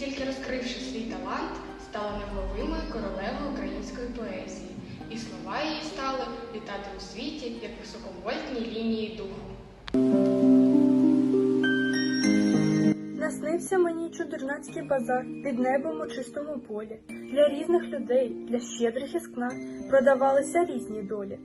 тільки розкривши свій талант, стала невловимою королевою української поезії, і слова її стали літати у світі як високовольтні лінії духу. Наснився мені чудернацький базар під небом у чистому полі. Для різних людей, для щедрих із кна продавалися різні долі.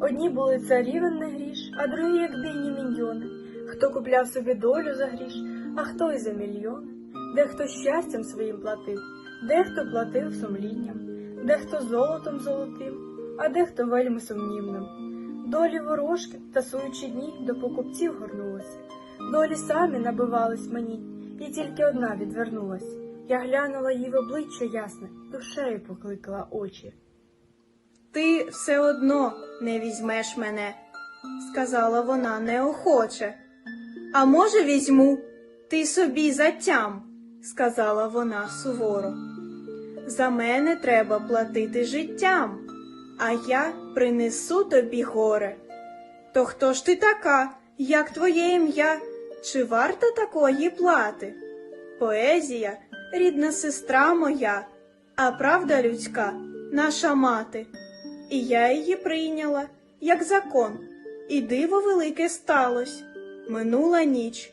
Одні були царівен не гріш, а другі, як бійні міньйони. Хто купляв собі долю за гріш, а хто й за мільйони. Дехто щастям своїм платив, дехто платив сумлінням, дехто золотом золотим, а дехто вельми сумнівним. Долі ворожки, тасуючи дні, до покупців горнулися. Долі самі набивались мені, і тільки одна відвернулась. Я глянула їй в обличчя ясне, душею покликала очі. Ти все одно не візьмеш мене, сказала вона неохоче. А може, візьму, ти собі затям, сказала вона суворо. За мене треба платити життям, а я принесу тобі горе. То хто ж ти така, як твоє ім'я? Чи варта такої плати? Поезія, рідна сестра моя, а правда людська наша мати. І я її прийняла, як закон, і диво велике сталось. Минула ніч,